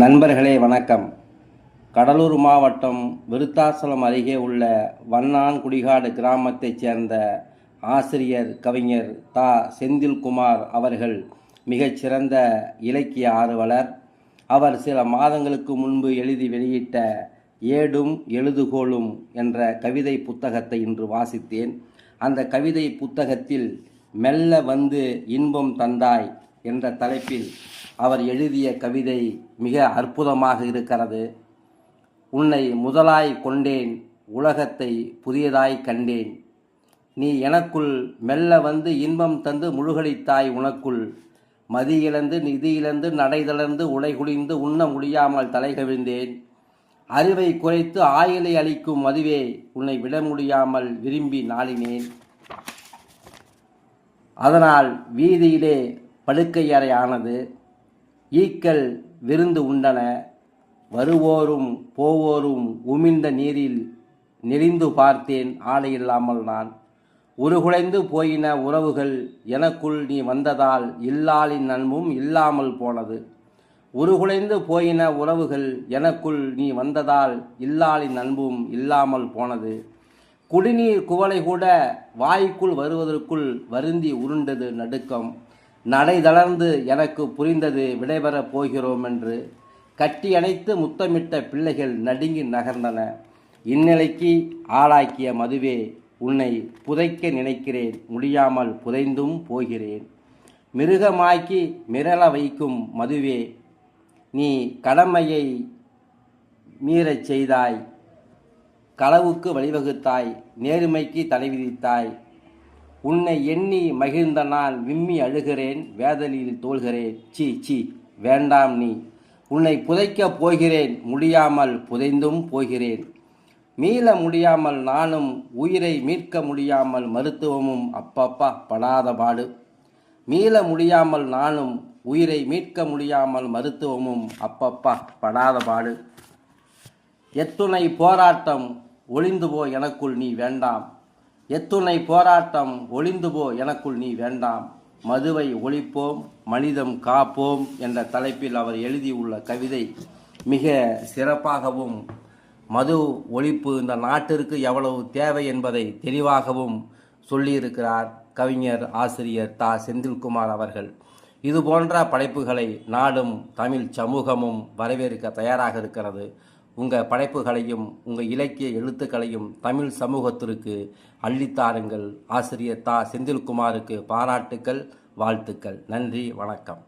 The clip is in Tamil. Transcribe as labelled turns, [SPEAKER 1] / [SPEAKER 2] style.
[SPEAKER 1] நண்பர்களே வணக்கம். கடலூர் மாவட்டம் விருத்தாசலம் அருகே உள்ள வண்ணான்குடிகாடு கிராமத்தைச் சேர்ந்த ஆசிரியர் கவிஞர் தா. செந்தில்குமார் அவர்கள் மிகச்சிறந்த இலக்கிய ஆர்வலர். அவர் சில மாதங்களுக்கு முன்பு எழுதி வெளியிட்ட ஏடும் எழுதுகோளும் என்ற கவிதை புத்தகத்தை இன்று வாசித்தேன். அந்த கவிதை புத்தகத்தில் மெல்ல வந்து இன்பம் தந்தாய் என்ற தலைப்பில் அவர் எழுதிய கவிதை மிக அற்புதமாக இருக்கிறது. உன்னை முதலாய் கொண்டேன் உலகத்தை புதியதாய் கண்டேன். நீ எனக்குள் மெல்ல வந்து இன்பம் தந்து முழுகடித்தாய் உனக்குள். மதி இழந்து நிதி இழந்து நடைதளர்ந்து உண்ண முடியாமல் தலை கவிழ்ந்தேன். அறிவை குறைத்து ஆயிலை அளிக்கும் மதுவே உன்னை விட முடியாமல் விரும்பி நாளினேன். அதனால் வீதியிலே படுக்கை அறை ஆனது. ஈக்கள் விருந்து உண்டன. வருவோரும் போவோரும் உமிழ்ந்த நீரில் நெறிந்து பார்த்தேன் ஆளை இல்லாமல் நான். உருகுலைந்து போயின உறவுகள் எனக்குள் நீ வந்ததால் இல்லாளின் நன்மும் இல்லாமல் போனது. உருகுலைந்து போயின உறவுகள் எனக்குள் நீ வந்ததால் இல்லாளின் அன்பும் இல்லாமல் போனது. குடிநீர் குவளை கூட வாய்க்குள் வருவதற்குள் வருந்தி உருண்டது நடுக்கம். நடை தளர்ந்து எனக்கு புரிந்தது விடைபெறப் போகிறோம் என்று கட்டி அணைத்து முத்தமிட்ட பிள்ளைகள் நடுங்கி நகர்ந்தன. இந்நிலைக்கு ஆளாக்கிய மதுவே உன்னை புதைக்க நினைக்கிறேன். முடியாமல் புதைந்தும் போகிறேன். மிருகமாக்கி மிரள வைக்கும் மதுவே நீ கடமையை மீறச் செய்தாய். களவுக்கு வழிவகுத்தாய். நேர்மைக்கு தடை விதித்தாய் உன்னை எண்ணி மகிழ்ந்த நான் விம்மி அழுகிறேன் வேதனையில் தோள்கிறேன். சீ சி வேண்டாம் நீ. உன்னை புதைக்கப் போகிறேன் முடியாமல் புதைந்தும் போகிறேன். மீள முடியாமல் நானும் உயிரை மீட்க முடியாமல் மருத்துவமும் அப்பப்பா படாத பாடு. மீள முடியாமல் நானும் உயிரை மீட்க முடியாமல் மருத்துவமும் அப்பப்பா படாத பாடு. எத்துணை போராட்டம் ஒளிந்து போ எனக்குள் நீ வேண்டாம். எத்துணை போராட்டம் ஒளிந்து போ எனக்குள் நீ வேண்டாம். மதுவை ஒழிப்போம் மனிதம் காப்போம் என்ற தலைப்பில் அவர் எழுதியுள்ள கவிதை மிக சிறப்பாகவும் மது ஒழிப்பு இந்த நாட்டிற்கு எவ்வளவு தேவை என்பதை தெளிவாகவும் சொல்லியிருக்கிறார் கவிஞர் ஆசிரியர் தா. செந்தில்குமார் அவர்கள். இது போன்ற படைப்புகளை நாடும் தமிழ் சமூகமும் வரவேற்க தயாராக இருக்கிறது. உங்கள் படைப்புகளையும் உங்கள் இலக்கிய எழுத்துக்களையும் தமிழ் சமூகத்திற்கு அள்ளித்தாருங்கள் ஆசிரியர் தா. செந்தில்குமாருக்கு பாராட்டுக்கள் வாழ்த்துக்கள். நன்றி வணக்கம்.